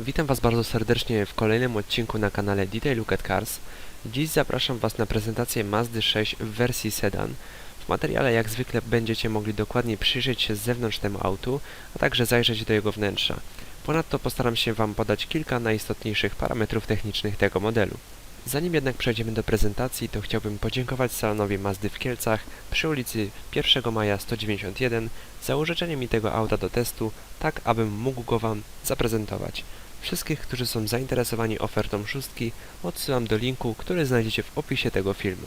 Witam Was bardzo serdecznie w kolejnym odcinku na kanale Detail Look at Cars. Dziś zapraszam Was na prezentację Mazdy 6 w wersji sedan. W materiale jak zwykle będziecie mogli dokładnie przyjrzeć się z zewnątrz temu autu, a także zajrzeć do jego wnętrza. Ponadto postaram się Wam podać kilka najistotniejszych parametrów technicznych tego modelu. Zanim jednak przejdziemy do prezentacji, to chciałbym podziękować salonowi Mazdy w Kielcach przy ulicy 1 Maja 191 za użyczenie mi tego auta do testu, tak abym mógł go Wam zaprezentować. Wszystkich, którzy są zainteresowani ofertą szóstki, odsyłam do linku, który znajdziecie w opisie tego filmu.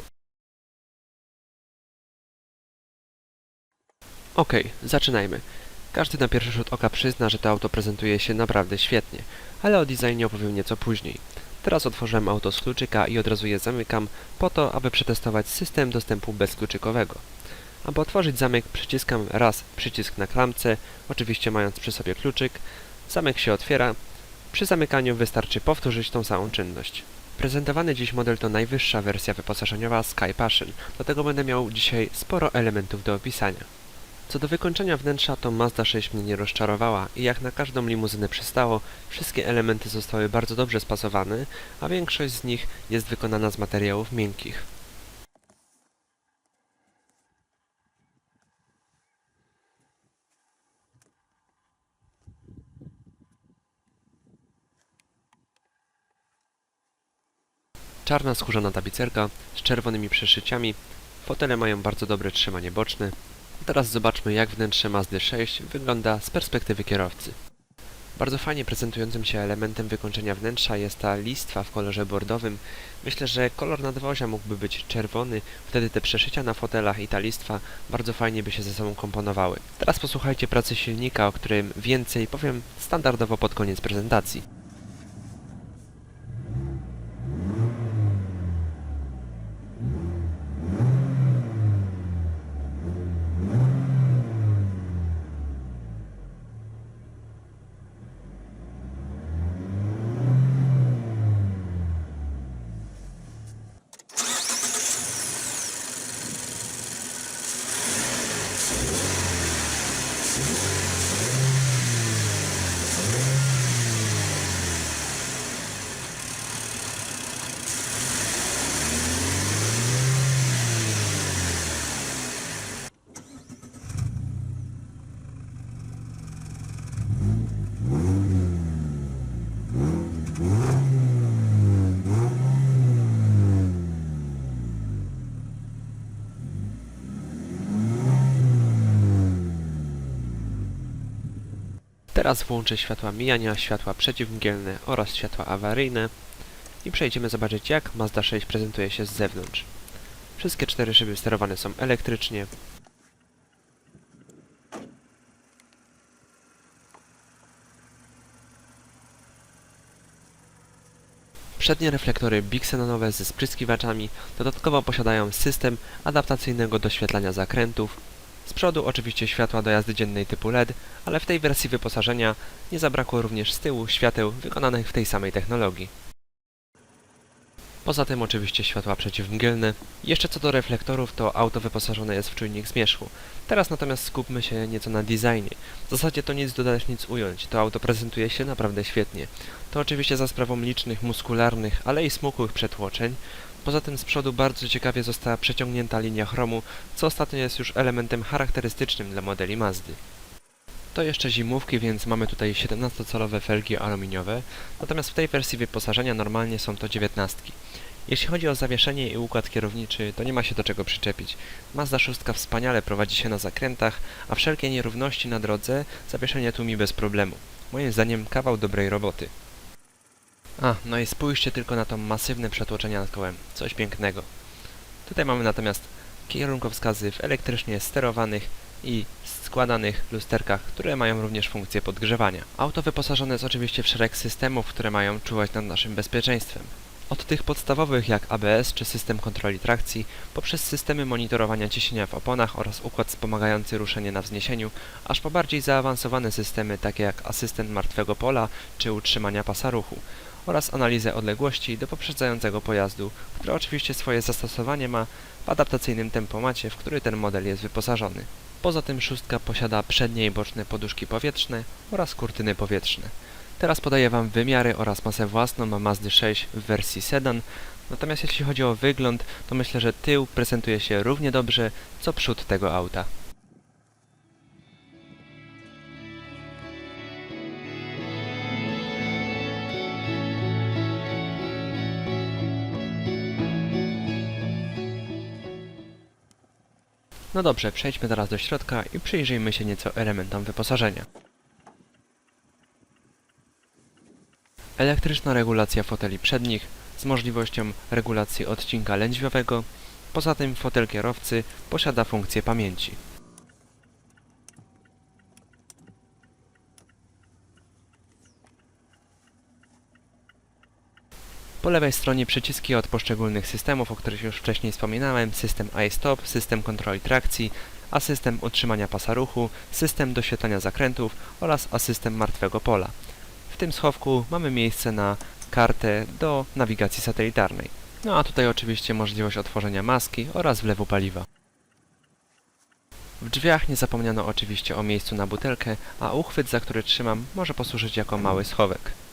Okej, zaczynajmy. Każdy na pierwszy rzut oka przyzna, że to auto prezentuje się naprawdę świetnie, ale o designie opowiem nieco później. Teraz otworzyłem auto z kluczyka i od razu je zamykam, po to, aby przetestować system dostępu bezkluczykowego. Aby otworzyć zamek, przyciskam raz przycisk na klamce, oczywiście mając przy sobie kluczyk. Zamek się otwiera. Przy zamykaniu wystarczy powtórzyć tą samą czynność. Prezentowany dziś model to najwyższa wersja wyposażeniowa Sky Passion, dlatego będę miał dzisiaj sporo elementów do opisania. Co do wykończenia wnętrza, to Mazda 6 mnie nie rozczarowała i jak na każdą limuzynę przystało, wszystkie elementy zostały bardzo dobrze spasowane, a większość z nich jest wykonana z materiałów miękkich. Czarna skórzana tapicerka z czerwonymi przeszyciami, fotele mają bardzo dobre trzymanie boczne, Teraz zobaczmy jak wnętrze Mazdy 6 wygląda z perspektywy kierowcy. Bardzo fajnie prezentującym się elementem wykończenia wnętrza jest ta listwa w kolorze bordowym. Myślę, że kolor nadwozia mógłby być czerwony, wtedy te przeszycia na fotelach i ta listwa bardzo fajnie by się ze sobą komponowały. Teraz posłuchajcie pracy silnika, o którym więcej powiem standardowo pod koniec prezentacji. Teraz włączę światła mijania, światła przeciwmgielne oraz światła awaryjne i przejdziemy zobaczyć jak Mazda 6 prezentuje się z zewnątrz. Wszystkie cztery szyby sterowane są elektrycznie. Przednie reflektory bixenonowe ze spryskiwaczami dodatkowo posiadają system adaptacyjnego doświetlania zakrętów, z przodu oczywiście światła do jazdy dziennej typu LED, ale w tej wersji wyposażenia nie zabrakło również z tyłu świateł wykonanych w tej samej technologii. Poza tym oczywiście światła przeciwmgielne. Jeszcze co do reflektorów, to auto wyposażone jest w czujnik zmierzchu. Teraz natomiast skupmy się nieco na designie. W zasadzie to nic dodać, nic ująć. To auto prezentuje się naprawdę świetnie. To oczywiście za sprawą licznych muskularnych, ale i smukłych przetłoczeń. Poza tym z przodu bardzo ciekawie została przeciągnięta linia chromu, co ostatnio jest już elementem charakterystycznym dla modeli Mazdy. To jeszcze zimówki, więc mamy tutaj 17-calowe felgi aluminiowe, natomiast w tej wersji wyposażenia normalnie są to 19. Jeśli chodzi o zawieszenie i układ kierowniczy, to nie ma się do czego przyczepić. Mazda 6 wspaniale prowadzi się na zakrętach, a wszelkie nierówności na drodze zawieszenie tłumi bez problemu. Moim zdaniem kawał dobrej roboty. A, no i spójrzcie tylko na to masywne przetłoczenie nad kołem. Coś pięknego. Tutaj mamy natomiast kierunkowskazy w elektrycznie sterowanych i składanych lusterkach, które mają również funkcję podgrzewania. Auto wyposażone jest oczywiście w szereg systemów, które mają czuwać nad naszym bezpieczeństwem. Od tych podstawowych jak ABS czy system kontroli trakcji, poprzez systemy monitorowania ciśnienia w oponach oraz układ wspomagający ruszenie na wzniesieniu, aż po bardziej zaawansowane systemy takie jak asystent martwego pola czy utrzymania pasa ruchu oraz analizę odległości do poprzedzającego pojazdu, które oczywiście swoje zastosowanie ma w adaptacyjnym tempomacie, w który ten model jest wyposażony. Poza tym szóstka posiada przednie i boczne poduszki powietrzne oraz kurtyny powietrzne. Teraz podaję Wam wymiary oraz masę własną Mazdy 6 w wersji sedan. Natomiast jeśli chodzi o wygląd, to myślę, że tył prezentuje się równie dobrze, co przód tego auta. No dobrze, przejdźmy teraz do środka i przyjrzyjmy się nieco elementom wyposażenia. Elektryczna regulacja foteli przednich z możliwością regulacji odcinka lędźwiowego. Poza tym fotel kierowcy posiada funkcję pamięci. Po lewej stronie przyciski od poszczególnych systemów, o których już wcześniej wspominałem, system iStop, system kontroli trakcji, asystent utrzymania pasa ruchu, system doświetlania zakrętów oraz asystent martwego pola. W tym schowku mamy miejsce na kartę do nawigacji satelitarnej. No a tutaj oczywiście możliwość otworzenia maski oraz wlewu paliwa. W drzwiach nie zapomniano oczywiście o miejscu na butelkę, a uchwyt, za który trzymam, może posłużyć jako mały schowek.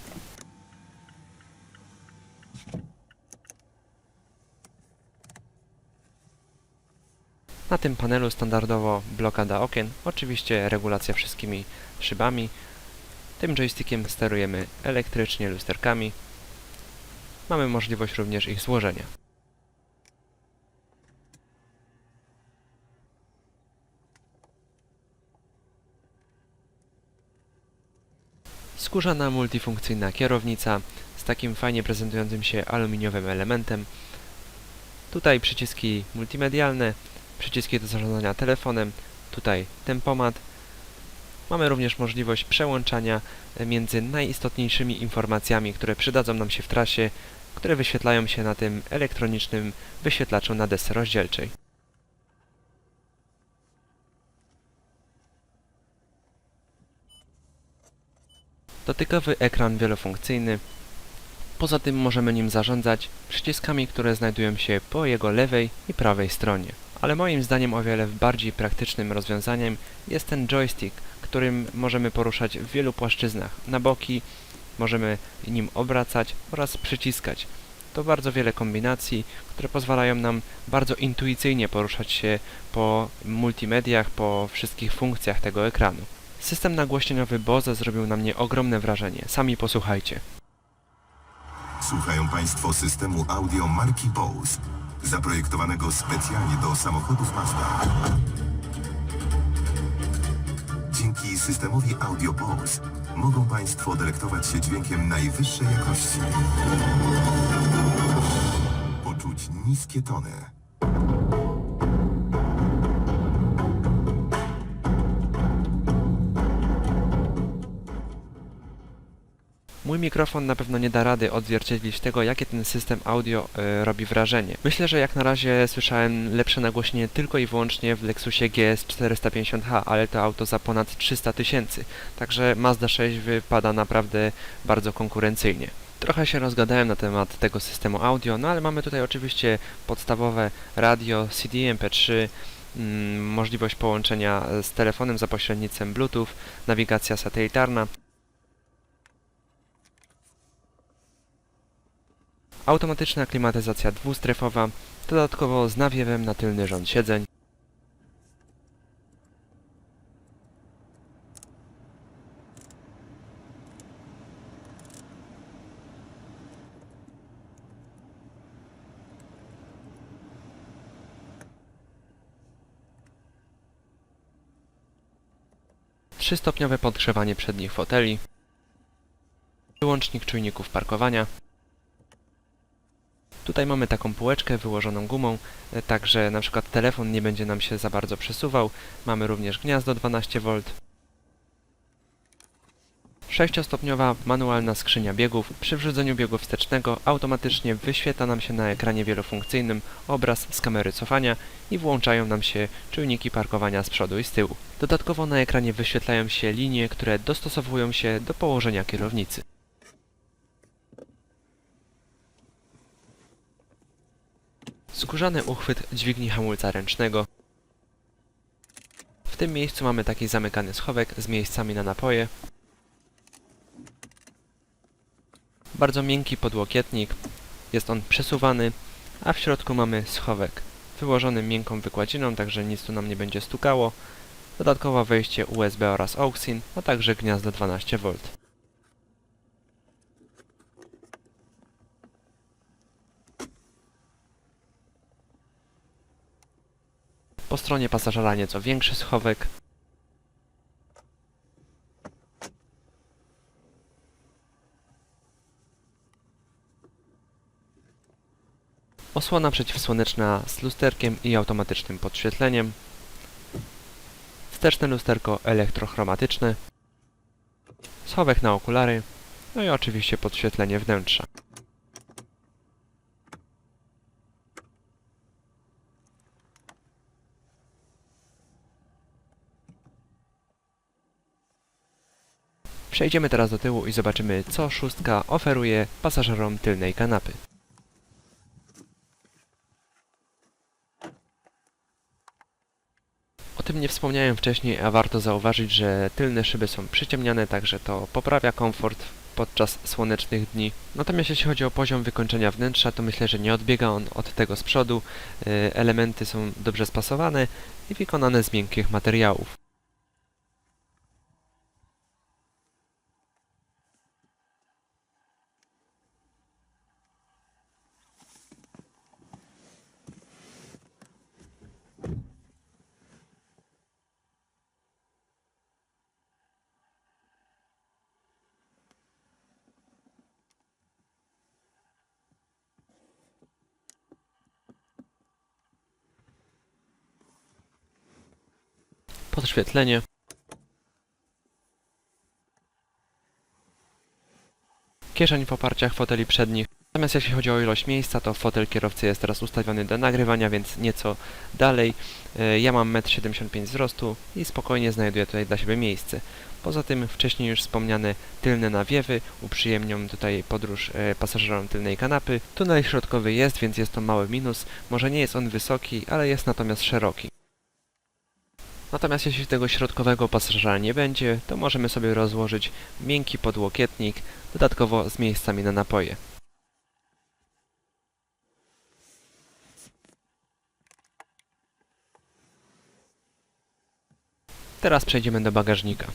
Na tym panelu standardowo blokada okien, oczywiście regulacja wszystkimi szybami. Tym joystickiem sterujemy elektrycznie lusterkami. Mamy możliwość również ich złożenia. Skórzana multifunkcyjna kierownica z takim fajnie prezentującym się aluminiowym elementem. Tutaj przyciski multimedialne, przyciski do zarządzania telefonem, tutaj tempomat. Mamy również możliwość przełączania e, między najistotniejszymi informacjami, które przydadzą nam się w trasie, które wyświetlają się na tym elektronicznym wyświetlaczu na desce rozdzielczej. Dotykowy ekran wielofunkcyjny. Poza tym możemy nim zarządzać przyciskami, które znajdują się po jego lewej i prawej stronie. Ale moim zdaniem o wiele bardziej praktycznym rozwiązaniem jest ten joystick, którym możemy poruszać w wielu płaszczyznach. Na boki możemy nim obracać oraz przyciskać. To bardzo wiele kombinacji, które pozwalają nam bardzo intuicyjnie poruszać się po multimediach, po wszystkich funkcjach tego ekranu. System nagłośnieniowy Bose zrobił na mnie ogromne wrażenie. Sami posłuchajcie. Słuchają Państwo systemu audio marki Bose, zaprojektowanego specjalnie do samochodów Mazda. Dzięki systemowi audio Bose mogą Państwo delektować się dźwiękiem najwyższej jakości. Poczuć niskie tony. Mój mikrofon na pewno nie da rady odzwierciedlić tego, jakie ten system audio e, robi wrażenie. Myślę, że jak na razie słyszałem lepsze nagłośnienie tylko i wyłącznie w Lexusie GS 450H, ale to auto za ponad 300 tysięcy, także Mazda 6 wypada naprawdę bardzo konkurencyjnie. Trochę się rozgadałem na temat tego systemu audio, no ale mamy tutaj oczywiście podstawowe radio, CD, MP3, mm, możliwość połączenia z telefonem za pośrednictwem Bluetooth, nawigacja satelitarna, automatyczna klimatyzacja dwustrefowa, dodatkowo z nawiewem na tylny rząd siedzeń, trzystopniowe podgrzewanie przednich foteli, wyłącznik czujników parkowania, Tutaj mamy taką półeczkę wyłożoną gumą, e, także na przykład telefon nie będzie nam się za bardzo przesuwał. Mamy również gniazdo 12V. Sześciostopniowa manualna skrzynia biegów. Przy wrzuceniu biegu wstecznego automatycznie wyświetla nam się na ekranie wielofunkcyjnym obraz z kamery cofania i włączają nam się czujniki parkowania z przodu i z tyłu. Dodatkowo na ekranie wyświetlają się linie, które dostosowują się do położenia kierownicy. Skórzany uchwyt dźwigni hamulca ręcznego. W tym miejscu mamy taki zamykany schowek z miejscami na napoje. Bardzo miękki podłokietnik, jest on przesuwany, a w środku mamy schowek wyłożony miękką wykładziną, także nic tu nam nie będzie stukało. Dodatkowo wejście USB oraz AUXIN, a także gniazdo 12V. Po stronie pasażera nieco większy schowek. Osłona przeciwsłoneczna z lusterkiem i automatycznym podświetleniem. Wsteczne lusterko elektrochromatyczne. Schowek na okulary. No i oczywiście podświetlenie wnętrza. Przejdziemy teraz do tyłu i zobaczymy, co szóstka oferuje pasażerom tylnej kanapy. O tym nie wspomniałem wcześniej, a warto zauważyć, że tylne szyby są przyciemniane, także to poprawia komfort podczas słonecznych dni. Natomiast jeśli chodzi o poziom wykończenia wnętrza, to myślę, że nie odbiega on od tego z przodu. Y, Elementy są dobrze spasowane i wykonane z miękkich materiałów. Podświetlenie. Kieszeń w oparciach foteli przednich. Natomiast jeśli chodzi o ilość miejsca, to fotel kierowcy jest teraz ustawiony do nagrywania, więc nieco dalej. E, Ja mam 1,75 m wzrostu i spokojnie znajduję tutaj dla siebie miejsce. Poza tym wcześniej już wspomniane tylne nawiewy uprzyjemnią tutaj podróż e, pasażerom tylnej kanapy. Tunel środkowy jest, więc jest to mały minus. Może nie jest on wysoki, ale jest natomiast szeroki. Natomiast jeśli tego środkowego pasażera nie będzie, to możemy sobie rozłożyć miękki podłokietnik, dodatkowo z miejscami na napoje. Teraz przejdziemy do bagażnika.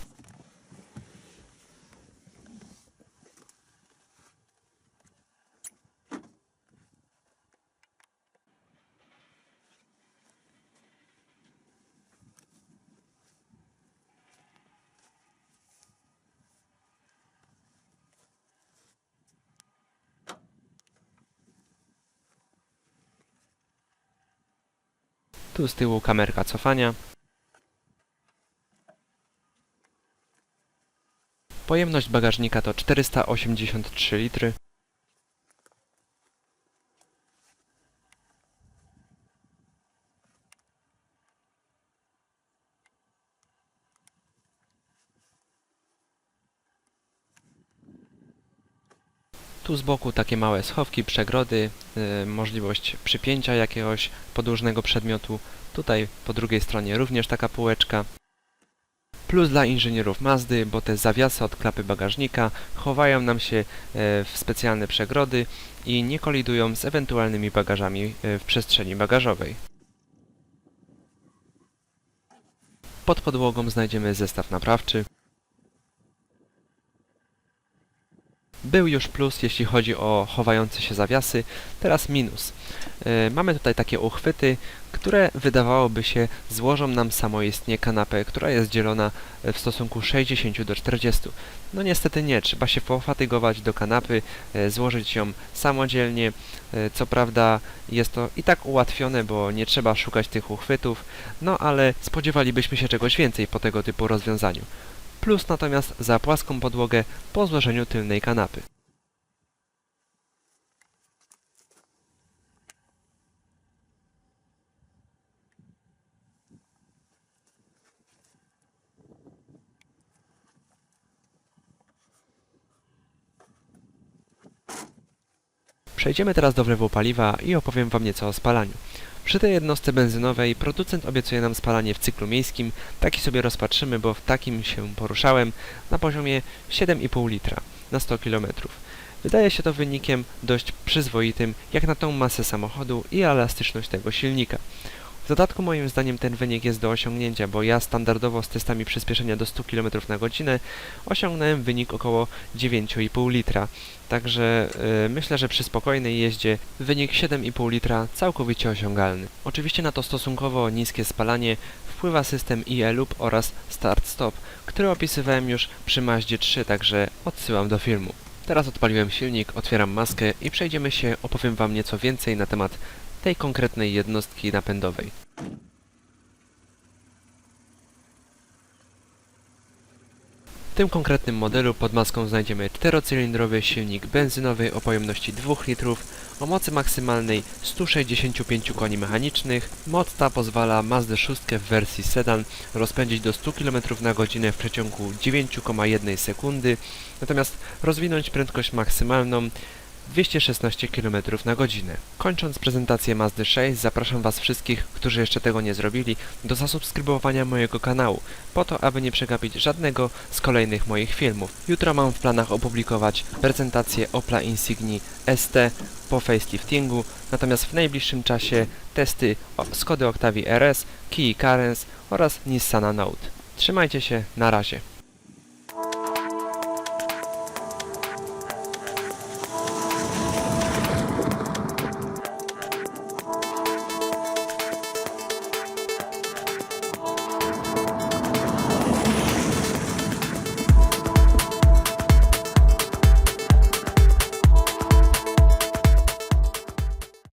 Tu z tyłu kamerka cofania. Pojemność bagażnika to 483 litry. Tu z boku takie małe schowki, przegrody, y, możliwość przypięcia jakiegoś podłużnego przedmiotu. Tutaj po drugiej stronie również taka półeczka. Plus dla inżynierów Mazdy, bo te zawiasy od klapy bagażnika chowają nam się e, w specjalne przegrody i nie kolidują z ewentualnymi bagażami e, w przestrzeni bagażowej. Pod podłogą znajdziemy zestaw naprawczy. Był już plus, jeśli chodzi o chowające się zawiasy, teraz minus. E, Mamy tutaj takie uchwyty, które wydawałoby się złożą nam samoistnie kanapę, która jest dzielona e, w stosunku 60 do 40. No niestety nie, trzeba się pofatygować do kanapy, e, złożyć ją samodzielnie. Co prawda jest to i tak ułatwione, bo nie trzeba szukać tych uchwytów, no ale spodziewalibyśmy się czegoś więcej po tego typu rozwiązaniu. Plus natomiast za płaską podłogę po złożeniu tylnej kanapy. Przejdziemy teraz do wlewu paliwa i opowiem Wam nieco o spalaniu. Przy tej jednostce benzynowej producent obiecuje nam spalanie w cyklu miejskim. Taki sobie rozpatrzymy, bo w takim się poruszałem na poziomie 7,5 litra na 100 km. Wydaje się to wynikiem dość przyzwoitym, jak na tą masę samochodu i elastyczność tego silnika. Dodatku moim zdaniem ten wynik jest do osiągnięcia, bo ja standardowo z testami przyspieszenia do 100 km na godzinę osiągnąłem wynik około 9,5 litra. Także y, myślę, że przy spokojnej jeździe wynik 7,5 litra całkowicie osiągalny. Oczywiście na to stosunkowo niskie spalanie wpływa system IE-Loop oraz Start-Stop, który opisywałem już przy Mazdzie 3, także odsyłam do filmu. Teraz odpaliłem silnik, otwieram maskę i przejdziemy się, opowiem Wam nieco więcej na temat tej konkretnej jednostki napędowej. W tym konkretnym modelu pod maską znajdziemy czterocylindrowy silnik benzynowy o pojemności 2 litrów o mocy maksymalnej 165 koni mechanicznych. Moc ta pozwala Mazdę 6 w wersji sedan rozpędzić do 100 km na godzinę w przeciągu 9,1 sekundy, natomiast rozwinąć prędkość maksymalną 216 km na godzinę. Kończąc prezentację Mazdy 6, zapraszam Was wszystkich, którzy jeszcze tego nie zrobili, do zasubskrybowania mojego kanału, po to, aby nie przegapić żadnego z kolejnych moich filmów. Jutro mam w planach opublikować prezentację Opla Insigni ST po faceliftingu, natomiast w najbliższym czasie testy Skody Octavii RS, Kia Carens oraz Nissana Note. Trzymajcie się, na razie.